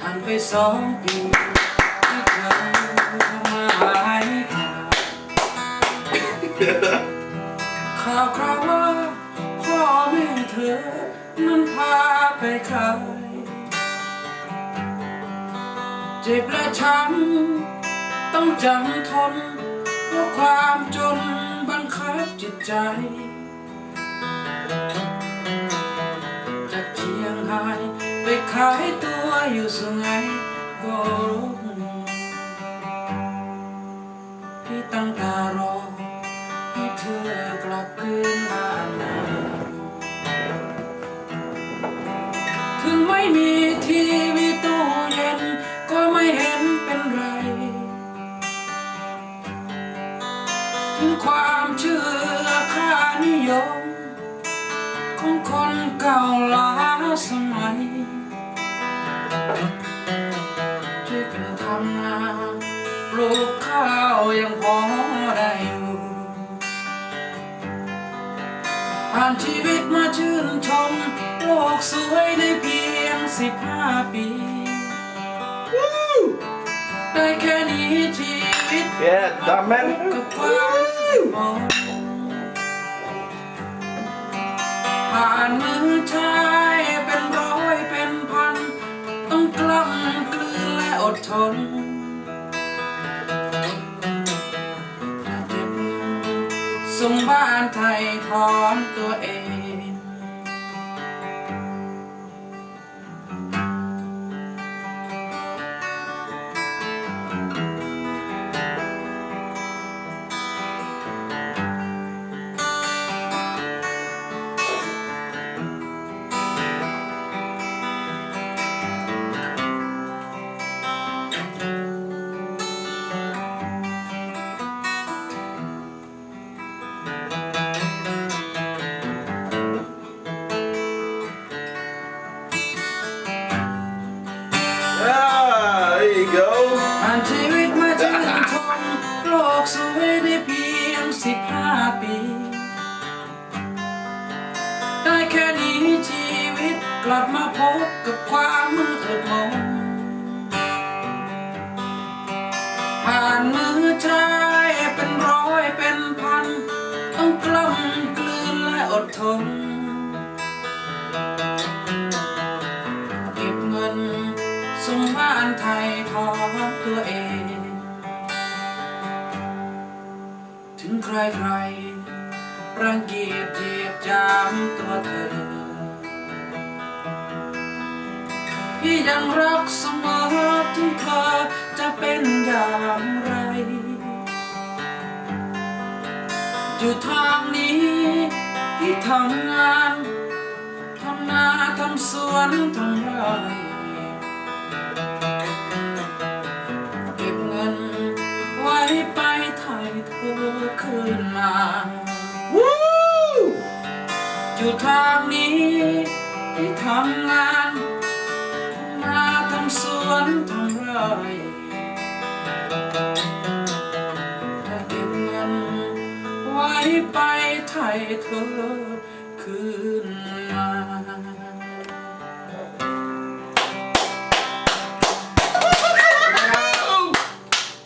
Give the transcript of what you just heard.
ผ่านไปสองปีที่เธอมาหายขาข่าวคราวว่าพ่อแม่เธอ นั้นพาไปขายเจ็บและช้ำต้องจำทนเพราะความจนบังคับจิตใจจากเชียงรายไปขายตัว อยู่สุไหงโกลกพี่ตั้งตารอให้เธอกลับคืนมาหม่ถึงไม่มีทีวีตู้เย็นก็ไม่เห็นเป็นไร ถึงความเชื่อค่านิยม ของคนเก่าล้าสมัย ช่วยกันทำนาปลูกข้าวยังพอได้อยู่ผ่านชีวิตมาชื่นชม โลกสวยในเพียงสิบห้าปี ได้แค่นี้ชีวิต Yeah, done, man. กับความมองผ่านมือ และอดทนเจ็บสมบ้านไทยถอนตัวเอง สวยได้เพียงสิบห้าปี ได้แค่นี้ชีวิตกลับมาพบกับความมืดมนผ่านมือชายเป็นร้อยเป็นพัน ต้องกล้ำกลืนและอดทนเก็บเงินส่งบ้านไทยทอดตัวเอง ถึงใครใครรังเกียจเหยียดจามตัวเธอ พี่ยังรักเสมอถึงเธอจะเป็นอย่างไร อยู่ทางนี้พี่ทำงานทำนาทำสวนทำไร่ ทางนี้ที่ทำงานทำนาทำสวนทำไร่ถ้าเก็บเงินไว้ไปไทยเธอคือ